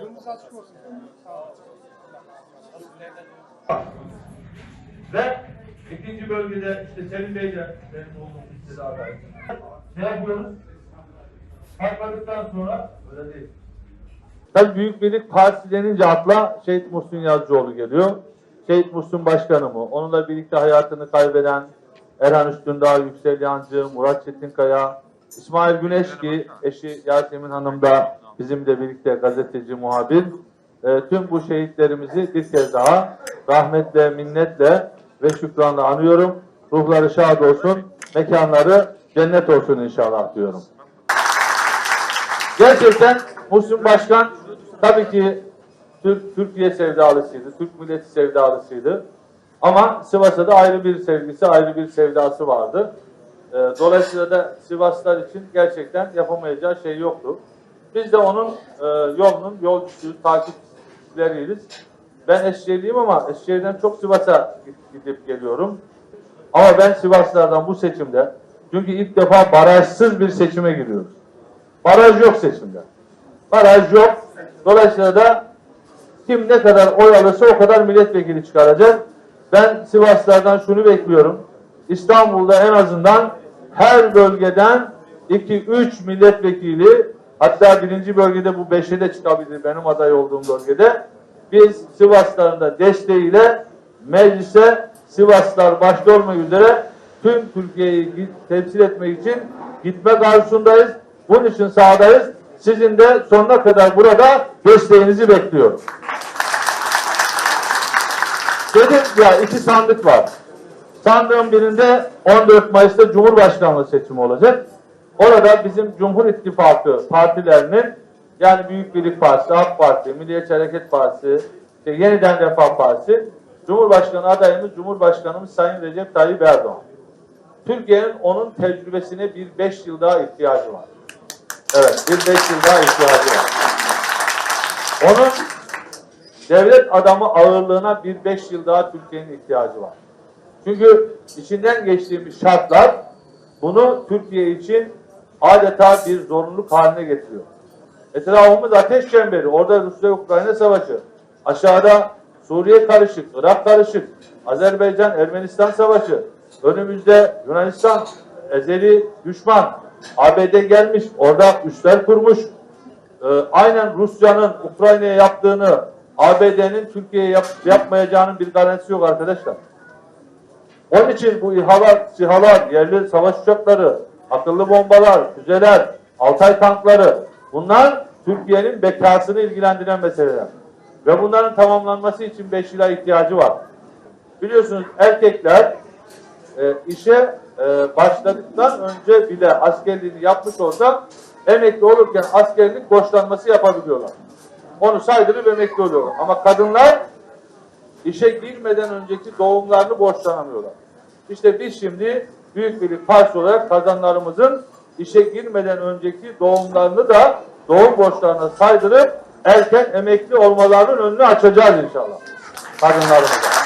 Yolunuz açık olsun. Ve ikinci bölgede işte Selim Bey de benim olduğum istedi aday. Ne yapıyoruz? Patladıktan sonra öyle değil. Tabii Büyük Birlik Partisi denince akla Şehit Muhsin Yazıcıoğlu geliyor. Şehit Muhsin Başkanımı, onunla birlikte hayatını kaybeden Erhan Üstündağ, Yüksel Yancı, Murat Çetinkaya, İsmail Güneş ki eşi Yasemin Hanım da bizimle birlikte gazeteci, muhabir. E, tüm bu şehitlerimizi bir kez daha rahmetle, minnetle ve şükranla anıyorum. Ruhları şad olsun, mekanları cennet olsun inşallah diyorum. Gerçekten Muhsin Başkan tabii ki Türk, Türkiye sevdalısıydı, Türk milleti sevdalısıydı. Ama Sivas'a da ayrı bir sevgisi, ayrı bir sevdası vardı. Ee, dolayısıyla da Sivaslar için gerçekten yapamayacağı şey yoktu. Biz de onun e, yolunun yolcusuyuz, takipçileriyiz. Ben Eskişehirliyim ama Eskişehir'den çok Sivas'a gidip geliyorum. Ama ben Sivaslardan bu seçimde, çünkü ilk defa barajsız bir seçime giriyoruz. Baraj yok seçimde. Baraj yok. Dolayısıyla da kim ne kadar oy alırsa o kadar milletvekili çıkaracak. Ben Sivaslardan şunu bekliyorum. İstanbul'da en azından her bölgeden 2-3 milletvekili hatta birinci bölgede bu 5'e de çıkabilir benim aday olduğum bölgede. Biz Sivasların da desteğiyle meclise Sivaslar başta olmak üzere tüm Türkiye'yi temsil etmek için gitmek arzusundayız. Bunun için sahadayız. Sizin de sonuna kadar burada desteğinizi bekliyorum. Dedim ya iki sandık var. Sandığın birinde 14 Mayıs'ta Cumhurbaşkanlığı seçimi olacak. Orada bizim Cumhur İttifakı partilerinin yani Büyük Birlik Partisi, AK Parti, Milliyetçi Hareket Partisi, işte Yeniden Refah Partisi, Cumhurbaşkanı adayımız Cumhurbaşkanımız Sayın Recep Tayyip Erdoğan. Türkiye'nin onun tecrübesine bir beş yıl daha ihtiyacı var. Evet, bir beş yıl daha ihtiyacı var. Onun devlet adamı ağırlığına bir beş yıl daha Türkiye'nin ihtiyacı var. Çünkü içinden geçtiğimiz şartlar bunu Türkiye için adeta bir zorunluluk haline getiriyor. Etrafımız ateş çemberi. Orada Rusya-Ukrayna savaşı. Aşağıda Suriye karışık, Irak karışık, Azerbaycan, Ermenistan savaşı. Önümüzde Yunanistan, ezeli düşman. ABD gelmiş, orada üsler kurmuş. Ee, aynen Rusya'nın Ukrayna'ya yaptığını ABD'nin Türkiye'ye yap, yapmayacağının bir garantisi yok arkadaşlar. Onun için bu İHA'lar, SİHA'lar, yerli savaş uçakları, akıllı bombalar, füzeler, Altay tankları bunlar Türkiye'nin bekasını ilgilendiren meseleler. Ve bunların tamamlanması için 5 yıla ihtiyacı var. Biliyorsunuz erkekler e, işe e, başladıktan önce bile askerliğini yapmış olsa emekli olurken askerlik borçlanması yapabiliyorlar. Onu saydırıp emekli oluyorlar. Ama kadınlar işe girmeden önceki doğumlarını borçlanamıyorlar. İşte biz şimdi Büyük Birlik Partisi olarak kazanlarımızın işe girmeden önceki doğumlarını da doğum borçlarına saydırıp erken emekli olmalarının önünü açacağız inşallah. Kadınlarımıza.